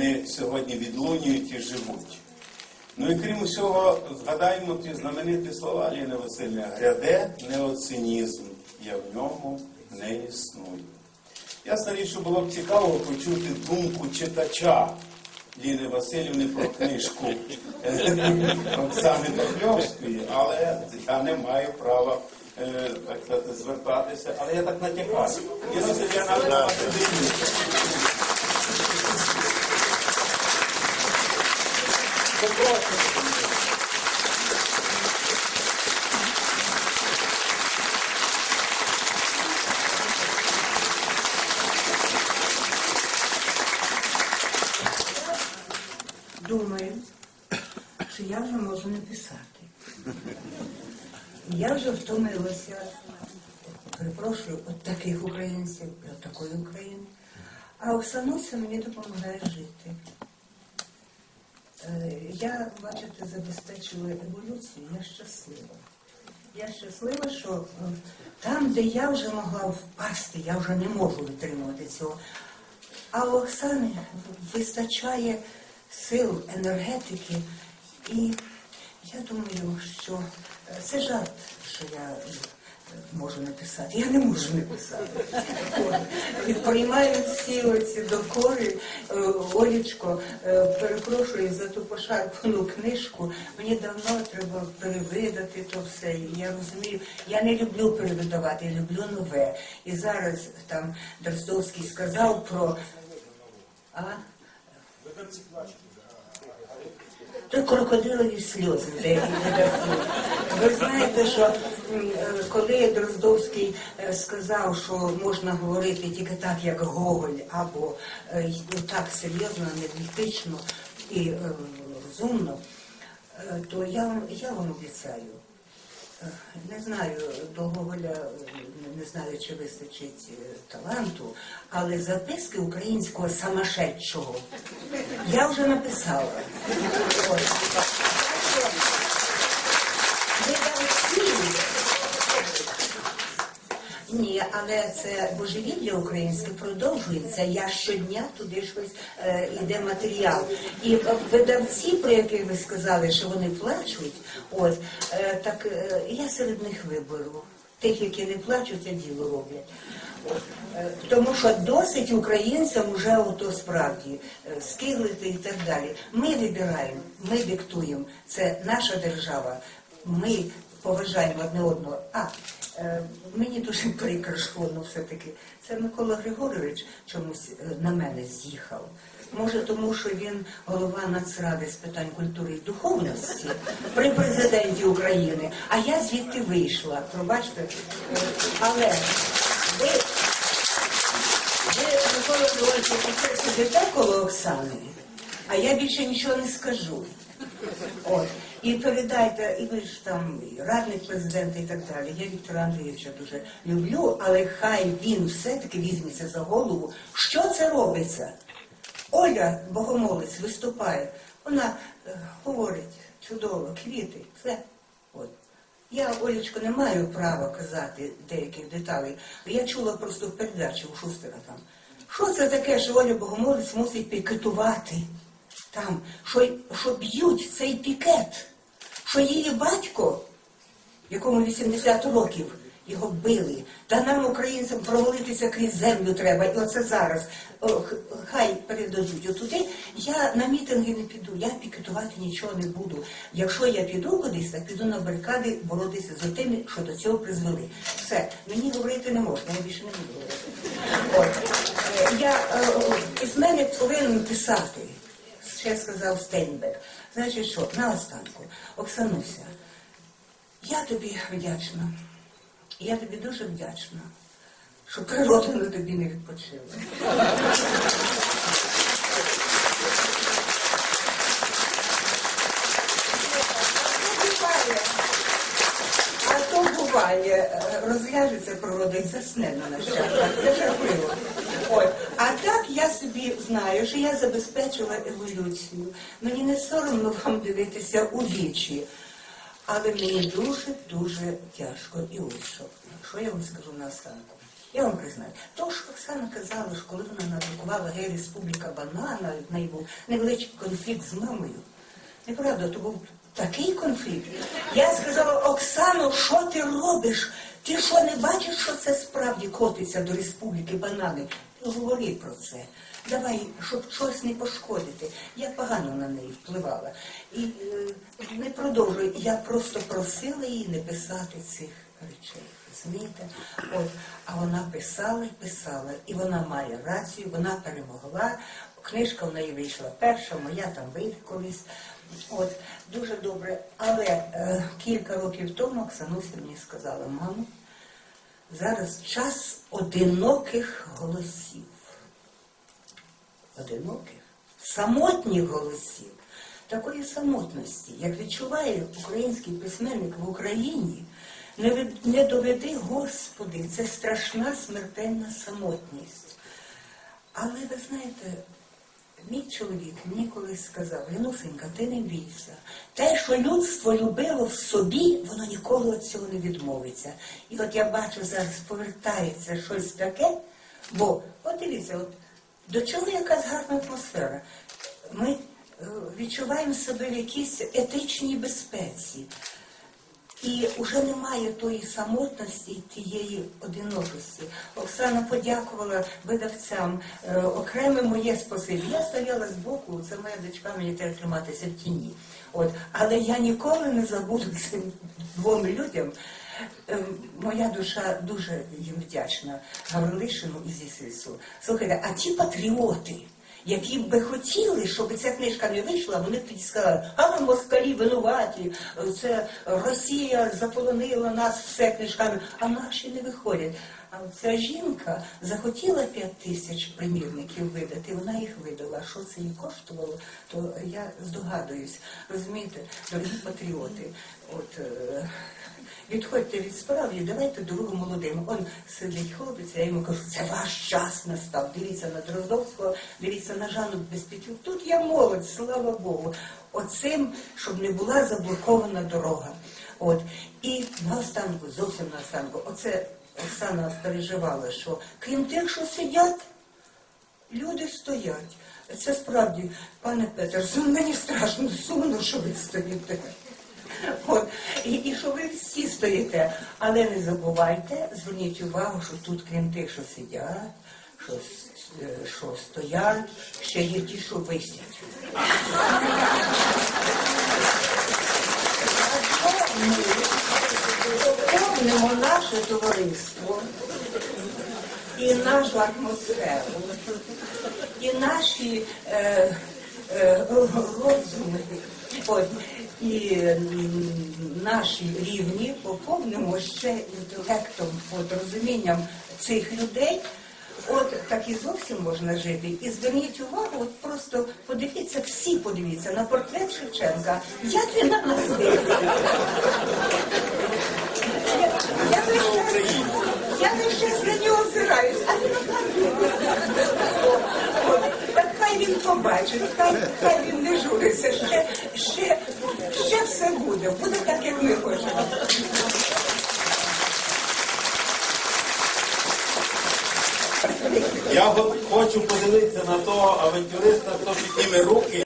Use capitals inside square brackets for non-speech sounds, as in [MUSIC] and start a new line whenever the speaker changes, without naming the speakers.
Вони сьогодні відлунюють і живуть. Ну і крім усього, згадаємо ті знамениті слова Ліни Васильівни. Гряде неоцинізм, я в ньому не існую. Ясна річ, що було б цікаво почути думку читача Ліни Васильівни про книжку Оксани Токльовської, але я не маю права е, так звертатися, але я так натякаю. Я
Думаю, що я вже можу не писати. Я вже втомилася, перепрошую, от таких українців, от такої України. А Оксануся мені допомагає жити. Е, Я, бачите, забезпечила еволюцію, я щаслива. Я щаслива, що е, там, де я вже могла впасти, я вже не можу витримувати цього. А у Оксани вистачає сил, енергетики. І я думаю, що е, це жарт, що я можу написати. Я не можу написати. Приймаю всі оці докори. Е, Олічко, е, перепрошую за ту пошарпану книжку. Мені давно треба перевидати то все. Я розумію, я не люблю перевидавати, я люблю нове. І зараз там Дроздовський сказав про. А? То крокодилові сльози деякі. Ви знаєте, що е, коли Дроздовський е, сказав, що можна говорити тільки так, як Гоголь, або е, так серйозно, аналітично і е, розумно, то я, я вам обіцяю. Не знаю, до не знаю, чи вистачить е, таланту, але записки українського самошедшого я вже написала. От. Ні, але це божевілля українське продовжується. Я щодня туди щось е, йде матеріал. І видавці, про яких ви сказали, що вони плачуть, от е, так е, я серед них виберу. Тих, які не плачуть, а діло роблять. Е, Тому що досить українцям вже ото справді е, скиглити і так далі. Ми вибираємо, ми диктуємо. Це наша держава. Ми поважаємо одне одного. А е, мені дуже прикро, що воно все-таки. Це Микола Григорович чомусь е, на мене з'їхав. Може, тому що він голова Нацради з питань культури і духовності при президенті України, а я звідти вийшла. Пробачте, але ви, ви Микола Григорович, сидите коло Оксани, а я більше нічого не скажу. От. І передайте, і ви ж там радник президента і так далі. Я Віктора Андрійовича дуже люблю, але хай він все-таки візьметься за голову. Що це робиться? Оля Богомолець виступає, вона е, говорить чудово, квіти, все. От. Я, Олечко, не маю права казати деяких деталей. Я чула просто в передачі у Шустера там. Що це таке, що Оля Богомолець мусить пікетувати? Там, що, що б'ють цей пікет, що її батько, якому 80 років, його били. Та нам, українцям, провалитися крізь землю треба. І оце зараз. О, хай передадуть отуди. Я на мітинги не піду, я пікетувати нічого не буду. Якщо я піду кудись, так піду на барикади боротися з тими, що до цього призвели. Все, мені говорити не можна, я більше не буду говорити. От. Е, Я, е, письменник повинен писати. Ще сказав Стейнбек. Значить що, наостанку, Оксануся, я тобі вдячна. Я тобі дуже вдячна, що природа на тобі не відпочила. А то буває, е, розляжеться природа і засне на час. Це жахливо. Собі знаю, що я забезпечила еволюцію. Мені не соромно вам дивитися у вічі. Але мені дуже-дуже тяжко. І ось. Що я вам скажу на останку? Я вам признаю, то що Оксана казала, що коли вона надрукувала Гей Республіка Банана, в неї був невеличкий конфлікт з мамою. Неправда, то був такий конфлікт. Я сказала, Оксано, що ти робиш? Ти що не бачиш, що це справді котиться до Республіки Банани? Говори про це. Давай, щоб щось не пошкодити. Я погано на неї впливала. І е, не продовжую. Я просто просила її не писати цих речей. Розумієте? От, а вона писала і писала, і вона має рацію, вона перемогла. Книжка в неї вийшла перша, моя там вийде колись. От, дуже добре. Але е, кілька років тому Оксануся мені сказала, мамо, зараз час одиноких голосів. Одиноких, самотніх голосів. Такої самотності, як відчуває український письменник в Україні, не, не доведи, Господи, це страшна смертельна самотність. Але ви знаєте, мій чоловік мені колись сказав, Янусенька, ти не бійся. Те, що людство любило в собі, воно ніколи від цього не відмовиться. І от я бачу, зараз повертається щось таке, бо, от дивіться, от до чого якась гарна атмосфера. Ми е, відчуваємо себе в якійсь етичній безпеці. І вже немає тої самотності, тієї одинокості. Оксана подякувала видавцям. Е, окреме моє спасибі. Я стояла збоку, це моя дочка, мені треба триматися в тіні. От. Але я ніколи не забуду [LAUGHS] цим двом людям. Е, Моя душа дуже їм вдячна Гаврилишину і Зісису. Слухайте, а ті патріоти, які би хотіли, щоб ця книжка не вийшла, вони б тоді сказали, а москалі винуваті, це Росія заполонила нас все книжками, а наші не виходять. А ця жінка захотіла 5 тисяч примірників видати, вона їх видала. Що це їй коштувало, то я здогадуюсь. Розумієте, дорогі патріоти, от е, відходьте від справ і давайте дорогу молодим. Он сидить хлопець, я йому кажу, це ваш час настав. Дивіться на Дроздовського, дивіться на Жанну Безпітюк. Тут я молодь, слава Богу. Оцим, щоб не була заблокована дорога. От. І наостанку, зовсім наостанку, оце Оксана переживала, що крім тих, що сидять, люди стоять. Це справді, пане Петер, мені страшно сумно, що ви стоїте. От. І, і що ви всі стоїте. Але не забувайте, зверніть увагу, що тут, крім тих, що сидять, що, е, що стоять, ще є ті, що висять. Помнимо наше товариство і нашу атмосферу, і наші е, е, розуми, і наші рівні поповнимо ще інтелектом, от, розумінням цих людей. От так і зовсім можна жити. І зверніть увагу, от просто подивіться, всі подивіться на портрет Шевченка. Як він на нас дивиться? Я- Я я час на нього озираюсь, а він отак. От, Так побачить, хай, хай він не журиться. Ще, ще, ще все буде. Буде так, як ми хочемо.
Я хочу подивитися на того авантюриста, хто підніме руки.